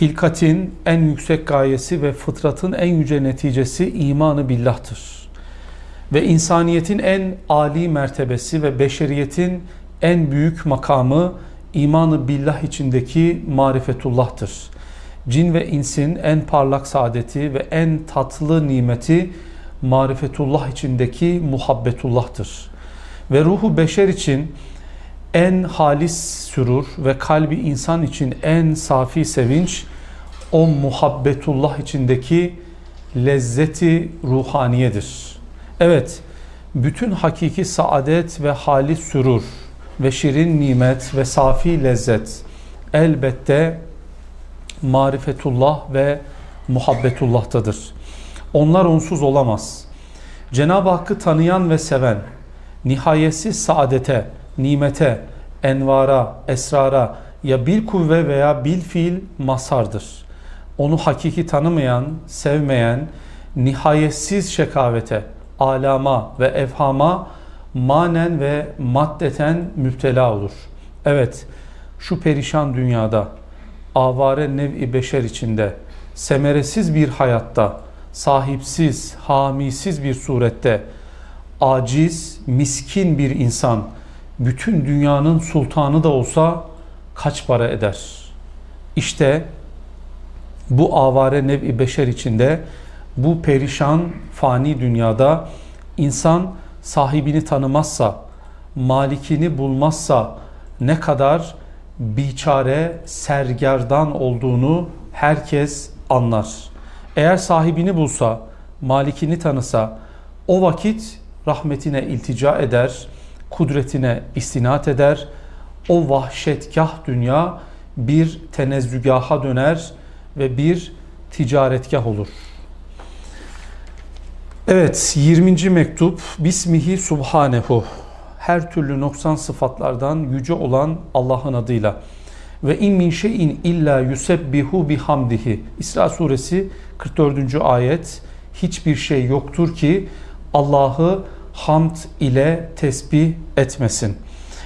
hilkatin en yüksek gayesi ve fıtratın en yüce neticesi imanı billahtır. Ve insaniyetin en âli mertebesi ve beşeriyetin en büyük makamı imanı billah içindeki marifetullah'tır. Cin ve insin en parlak saadeti ve en tatlı nimeti marifetullah içindeki muhabbetullah'tır. Ve ruhu beşer için en halis sürur ve kalbi insan için en safi sevinç o muhabbetullah içindeki lezzeti ruhaniyedir. Evet, bütün hakiki saadet ve halis sürur ve şirin nimet ve safi lezzet elbette marifetullah ve muhabbetullah'tadır. Onlar onsuz olamaz. Cenab-ı Hakk'ı tanıyan ve seven, nihayetsiz saadete, nimete, envara, esrara ya bir kuvve veya bil fiil mazhardır. Onu hakiki tanımayan, sevmeyen, nihayetsiz şekavete, alama ve evhama manen ve maddeten müptela olur. Evet, şu perişan dünyada, avare nev-i beşer içinde, semeresiz bir hayatta, sahipsiz, hamisiz bir surette, aciz, miskin bir insan, bütün dünyanın sultanı da olsa kaç para eder? İşte bu avare nev-i beşer içinde, bu perişan fani dünyada insan sahibini tanımazsa, malikini bulmazsa ne kadar biçare, sergerdan olduğunu herkes anlar. Eğer sahibini bulsa, malikini tanısa, o vakit rahmetine iltica eder, kudretine istinat eder. O vahşetgah dünya bir tenezzügaha döner ve bir ticaretgah olur. Evet 20. mektup Bismihi Subhanehu her türlü noksan sıfatlardan yüce olan Allah'ın adıyla ve in min şeyin illa yusebbihu bihamdihi İsra suresi 44. ayet hiçbir şey yoktur ki Allah'ı hamd ile tesbih etmesin.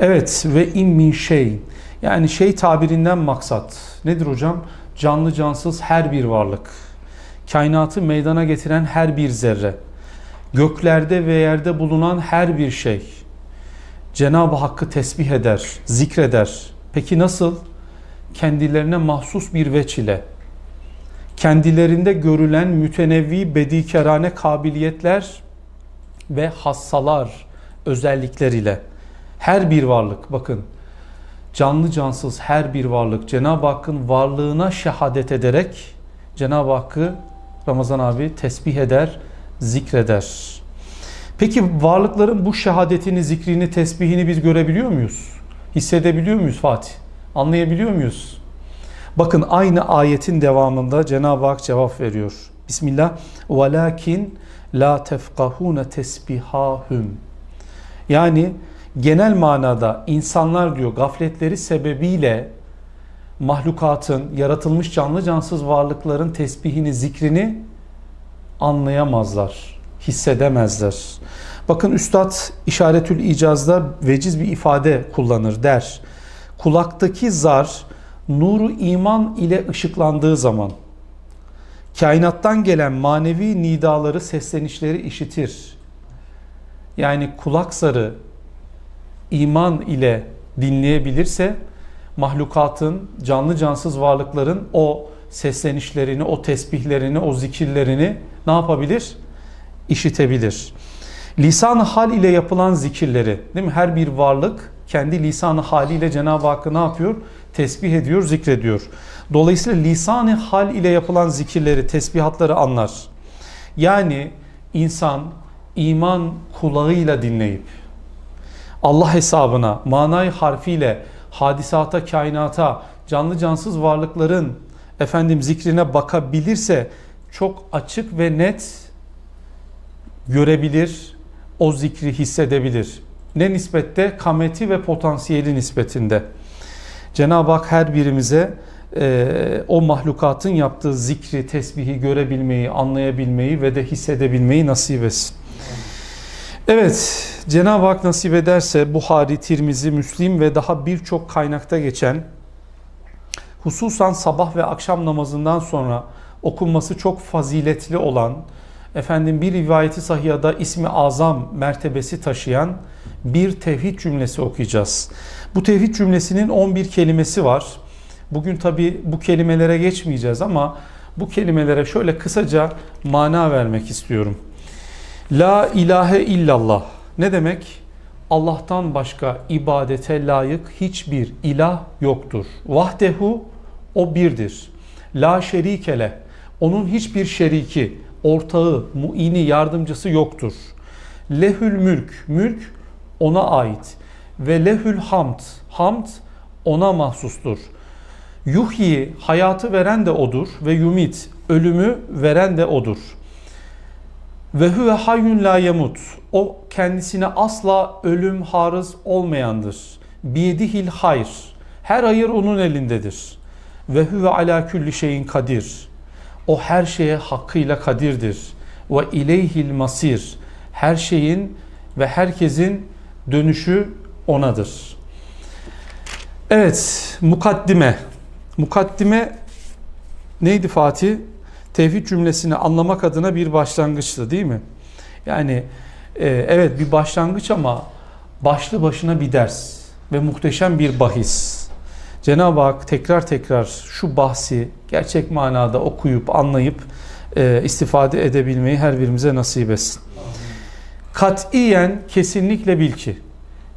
Evet ve in min şey yani şey tabirinden maksat nedir hocam? Canlı cansız her bir varlık. Kainatı meydana getiren her bir zerre. Göklerde ve yerde bulunan her bir şey. Cenab-ı Hakk'ı tesbih eder, zikreder. Peki nasıl? Kendilerine mahsus bir veç ile. Kendilerinde görülen mütenevvi bedikerane kabiliyetler ve hassalar, özellikler ile her bir varlık bakın canlı cansız her bir varlık Cenab-ı Hakk'ın varlığına şehadet ederek Cenab-ı Hakk'ı Ramazan abi tesbih eder, zikreder. Peki varlıkların bu şehadetini, zikrini, tesbihini biz görebiliyor muyuz? Hissedebiliyor muyuz Fatih? Anlayabiliyor muyuz? Bakın aynı ayetin devamında Cenab-ı Hak cevap veriyor. Bismillah. Velakin la tefkahune tesbihahum. Yani genel manada insanlar diyor gafletleri sebebiyle mahlukatın, yaratılmış canlı cansız varlıkların tesbihini, zikrini anlayamazlar, hissedemezler. Bakın Üstad İşaretül İcaz'da veciz bir ifade kullanır der. Kulaktaki zar nuru iman ile ışıklandığı zaman kainattan gelen manevi nidaları, seslenişleri işitir. Yani kulak zarı iman ile dinleyebilirse mahlukatın, canlı cansız varlıkların o seslenişlerini, o tesbihlerini, o zikirlerini ne yapabilir? İşitebilir. lisan hal ile yapılan zikirleri, değil mi? Her bir varlık kendi lisan haliyle Cenab-ı Hakk'ı ne yapıyor? Tesbih ediyor, zikrediyor. Dolayısıyla lisan hal ile yapılan zikirleri, tesbihatları anlar. Yani insan iman kulağıyla dinleyip Allah hesabına, manay harfiyle hadisata, kainata, canlı cansız varlıkların efendim zikrine bakabilirse çok açık ve net görebilir, o zikri hissedebilir. Ne nispette? Kameti ve potansiyeli nispetinde. Cenab-ı Hak her birimize e, o mahlukatın yaptığı zikri, tesbihi görebilmeyi, anlayabilmeyi ve de hissedebilmeyi nasip etsin. Evet, Cenab-ı Hak nasip ederse Buhari, Tirmizi, Müslim ve daha birçok kaynakta geçen hususan sabah ve akşam namazından sonra okunması çok faziletli olan, efendim bir rivayeti sahihada ismi azam mertebesi taşıyan bir tevhid cümlesi okuyacağız. Bu tevhid cümlesinin 11 kelimesi var. Bugün tabi bu kelimelere geçmeyeceğiz ama bu kelimelere şöyle kısaca mana vermek istiyorum. La ilahe illallah ne demek? Allah'tan başka ibadete layık hiçbir ilah yoktur. Vahdehu o birdir. La şerikele onun hiçbir şeriki, ortağı, muini, yardımcısı yoktur. Lehül mülk, mülk ona ait. Ve lehül hamd, hamd ona mahsustur. Yuhyi, hayatı veren de odur ve yumit, ölümü veren de odur. Ve huve hayyun la yemut. O kendisine asla ölüm harız olmayandır. Biyedihil hayr. Her hayır onun elindedir. Ve huve ala külli şeyin kadir. O her şeye hakkıyla kadirdir. Ve ileyhil masir. Her şeyin ve herkesin dönüşü onadır. Evet, mukaddime. Mukaddime neydi Fatih? Tevhid cümlesini anlamak adına bir başlangıçtı değil mi? Yani e, evet bir başlangıç ama başlı başına bir ders ve muhteşem bir bahis. Cenab-ı Hak tekrar tekrar şu bahsi gerçek manada okuyup anlayıp e, istifade edebilmeyi her birimize nasip etsin. Katiyen kesinlikle bil ki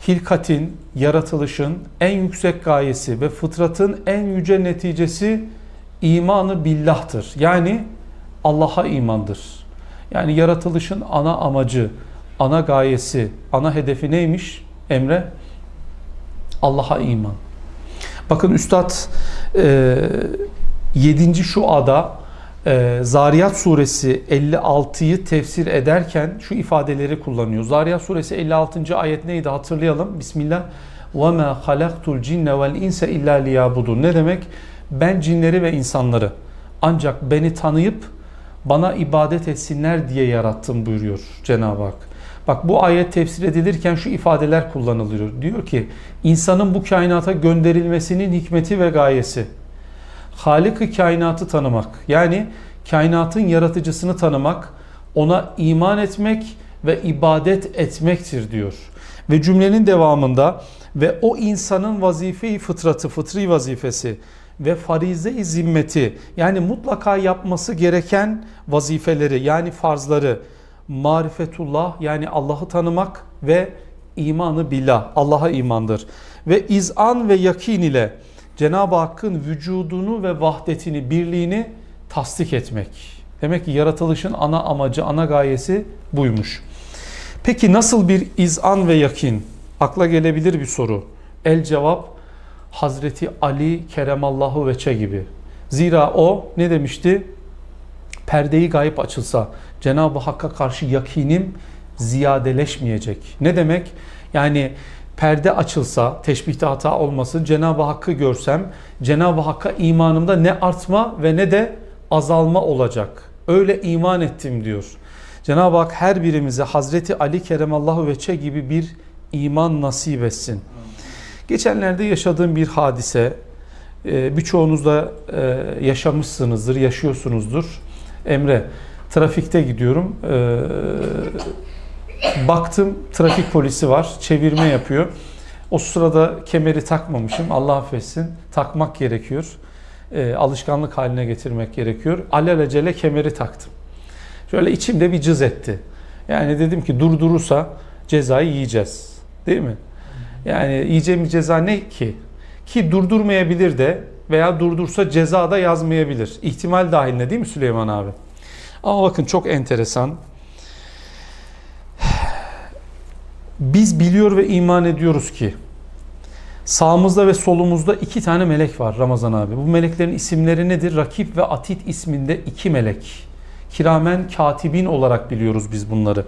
hilkatin, yaratılışın en yüksek gayesi ve fıtratın en yüce neticesi imanı billahtır. Yani Allah'a imandır. Yani yaratılışın ana amacı, ana gayesi, ana hedefi neymiş Emre? Allah'a iman. Bakın Üstad e, 7. şu ada e, Zariyat suresi 56'yı tefsir ederken şu ifadeleri kullanıyor. Zariyat suresi 56. ayet neydi hatırlayalım. Bismillah. وَمَا خَلَقْتُ الْجِنَّ وَالْاِنْسَ اِلَّا لِيَابُدُونَ Ne demek? Ben cinleri ve insanları ancak beni tanıyıp bana ibadet etsinler diye yarattım buyuruyor Cenab-ı Hak. Bak bu ayet tefsir edilirken şu ifadeler kullanılıyor. Diyor ki insanın bu kainata gönderilmesinin hikmeti ve gayesi. Halık-ı kainatı tanımak. Yani kainatın yaratıcısını tanımak, ona iman etmek ve ibadet etmektir diyor. Ve cümlenin devamında ve o insanın vazife-i fıtratı, fıtri vazifesi ve farize-i zimmeti yani mutlaka yapması gereken vazifeleri yani farzları marifetullah yani Allah'ı tanımak ve imanı billah Allah'a imandır. Ve izan ve yakin ile Cenab-ı Hakk'ın vücudunu ve vahdetini, birliğini tasdik etmek. Demek ki yaratılışın ana amacı, ana gayesi buymuş. Peki nasıl bir izan ve yakin? Akla gelebilir bir soru. El cevap Hazreti Ali Keremallahu Veçe gibi. Zira o ne demişti? Perdeyi gayip açılsa Cenab-ı Hakk'a karşı yakinim ziyadeleşmeyecek. Ne demek? Yani perde açılsa, teşbihte hata olmasın, Cenab-ı Hakk'ı görsem, Cenab-ı Hakk'a imanımda ne artma ve ne de azalma olacak. Öyle iman ettim diyor. Cenab-ı Hak her birimize Hazreti Ali Keremallahu Veçe gibi bir iman nasip etsin. Geçenlerde yaşadığım bir hadise, e, birçoğunuz da e, yaşamışsınızdır, yaşıyorsunuzdur. Emre, trafikte gidiyorum. E, baktım trafik polisi var, çevirme yapıyor. O sırada kemeri takmamışım, Allah affetsin. Takmak gerekiyor. Alışkanlık haline getirmek gerekiyor. Alelacele kemeri taktım. Şöyle içimde bir cız etti. Yani dedim ki durdurursa cezayı yiyeceğiz. Değil mi? Yani yiyeceğimiz ceza ne ki? Ki durdurmayabilir de veya durdursa ceza da yazmayabilir. İhtimal dahilinde değil mi Süleyman abi? Ama bakın çok enteresan. Biz biliyor ve iman ediyoruz ki sağımızda ve solumuzda iki tane melek var Ramazan abi. Bu meleklerin isimleri nedir? Rakip ve Atit isminde iki melek. Kiramen katibin olarak biliyoruz biz bunları.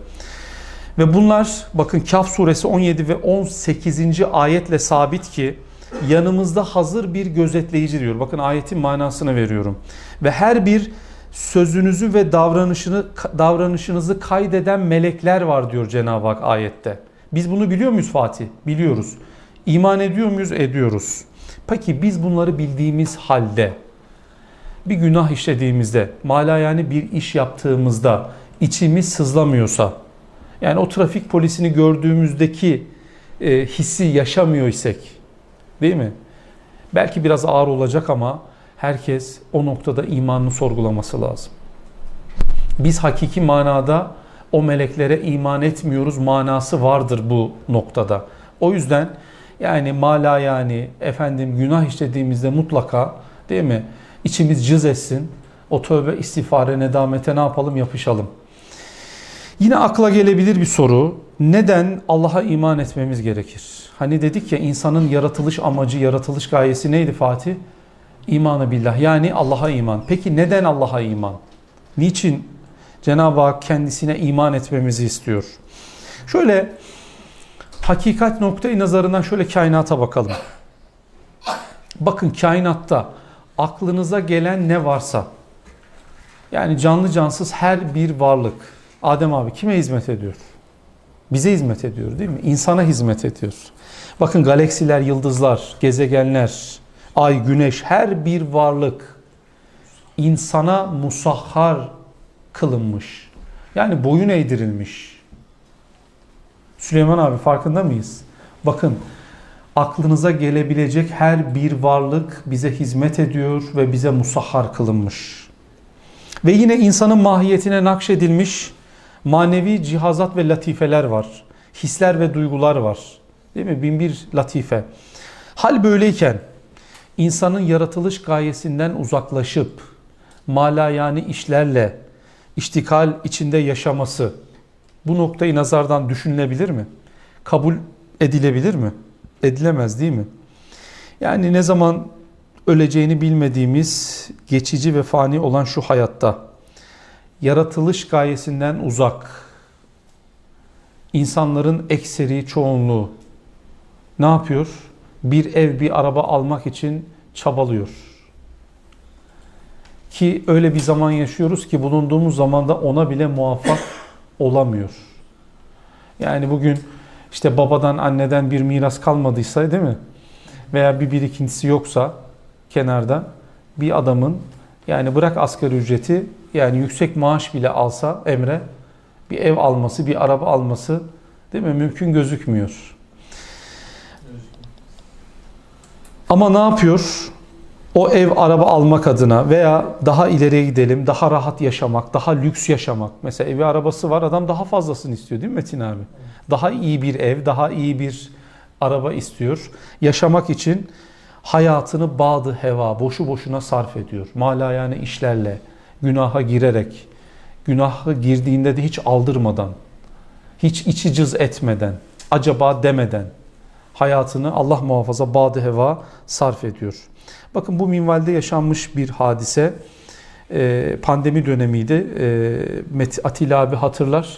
Ve bunlar bakın Kaf suresi 17 ve 18. ayetle sabit ki yanımızda hazır bir gözetleyici diyor. Bakın ayetin manasını veriyorum. Ve her bir sözünüzü ve davranışını davranışınızı kaydeden melekler var diyor Cenab-ı Hak ayette. Biz bunu biliyor muyuz Fatih? Biliyoruz. İman ediyor muyuz? Ediyoruz. Peki biz bunları bildiğimiz halde bir günah işlediğimizde, mala yani bir iş yaptığımızda içimiz sızlamıyorsa, yani o trafik polisini gördüğümüzdeki e, hissi yaşamıyor isek, değil mi? Belki biraz ağır olacak ama herkes o noktada imanını sorgulaması lazım. Biz hakiki manada o meleklere iman etmiyoruz manası vardır bu noktada. O yüzden yani mala yani efendim günah işlediğimizde mutlaka değil mi içimiz cız etsin. O tövbe istiğfare nedamete ne yapalım yapışalım. Yine akla gelebilir bir soru. Neden Allah'a iman etmemiz gerekir? Hani dedik ya insanın yaratılış amacı, yaratılış gayesi neydi Fatih? İmanı billah yani Allah'a iman. Peki neden Allah'a iman? Niçin Cenab-ı Hak kendisine iman etmemizi istiyor? Şöyle hakikat noktayı nazarından şöyle kainata bakalım. Bakın kainatta aklınıza gelen ne varsa yani canlı cansız her bir varlık Adem abi kime hizmet ediyor? Bize hizmet ediyor değil mi? İnsana hizmet ediyor. Bakın galaksiler, yıldızlar, gezegenler, ay, güneş her bir varlık insana musahhar kılınmış. Yani boyun eğdirilmiş. Süleyman abi farkında mıyız? Bakın aklınıza gelebilecek her bir varlık bize hizmet ediyor ve bize musahhar kılınmış. Ve yine insanın mahiyetine nakşedilmiş manevi cihazat ve latifeler var. Hisler ve duygular var. Değil mi? Bin bir latife. Hal böyleyken insanın yaratılış gayesinden uzaklaşıp mala yani işlerle iştikal içinde yaşaması bu noktayı nazardan düşünülebilir mi? Kabul edilebilir mi? Edilemez değil mi? Yani ne zaman öleceğini bilmediğimiz geçici ve fani olan şu hayatta yaratılış gayesinden uzak insanların ekseri çoğunluğu ne yapıyor? Bir ev bir araba almak için çabalıyor. Ki öyle bir zaman yaşıyoruz ki bulunduğumuz zamanda ona bile muvaffak olamıyor. Yani bugün işte babadan anneden bir miras kalmadıysa değil mi? Veya bir birikintisi yoksa kenarda bir adamın yani bırak asgari ücreti yani yüksek maaş bile alsa Emre bir ev alması, bir araba alması değil mi? Mümkün gözükmüyor. Ama ne yapıyor? O ev, araba almak adına veya daha ileriye gidelim, daha rahat yaşamak, daha lüks yaşamak. Mesela evi, arabası var, adam daha fazlasını istiyor değil mi Metin abi? Daha iyi bir ev, daha iyi bir araba istiyor. Yaşamak için hayatını bağdı heva, boşu boşuna sarf ediyor. Mala yani işlerle, günaha girerek, günaha girdiğinde de hiç aldırmadan, hiç içi cız etmeden, acaba demeden hayatını Allah muhafaza bağdı heva sarf ediyor. Bakın bu minvalde yaşanmış bir hadise. Ee, pandemi dönemiydi. Ee, Atilla abi hatırlar.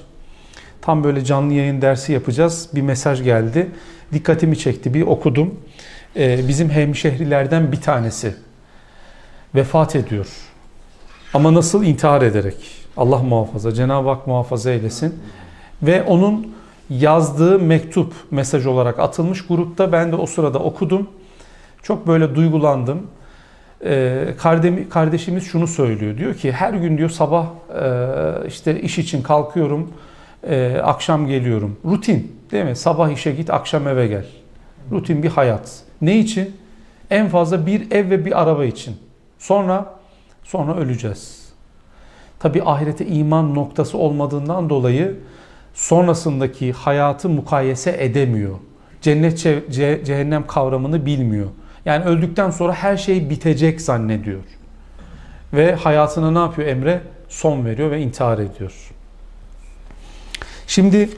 Tam böyle canlı yayın dersi yapacağız. Bir mesaj geldi. Dikkatimi çekti. Bir okudum. Ee, bizim hemşehrilerden bir tanesi vefat ediyor. Ama nasıl intihar ederek? Allah muhafaza, Cenab-ı Hak muhafaza eylesin. Ve onun yazdığı mektup mesaj olarak atılmış grupta ben de o sırada okudum. Çok böyle duygulandım. Ee, kardeşimiz şunu söylüyor. Diyor ki her gün diyor sabah e, işte iş için kalkıyorum, e, akşam geliyorum. Rutin değil mi? Sabah işe git, akşam eve gel. Rutin bir hayat. Ne için? En fazla bir ev ve bir araba için. Sonra sonra öleceğiz. Tabi ahirete iman noktası olmadığından dolayı sonrasındaki hayatı mukayese edemiyor. Cennet cehennem kavramını bilmiyor. Yani öldükten sonra her şey bitecek zannediyor. Ve hayatına ne yapıyor Emre? Son veriyor ve intihar ediyor. Şimdi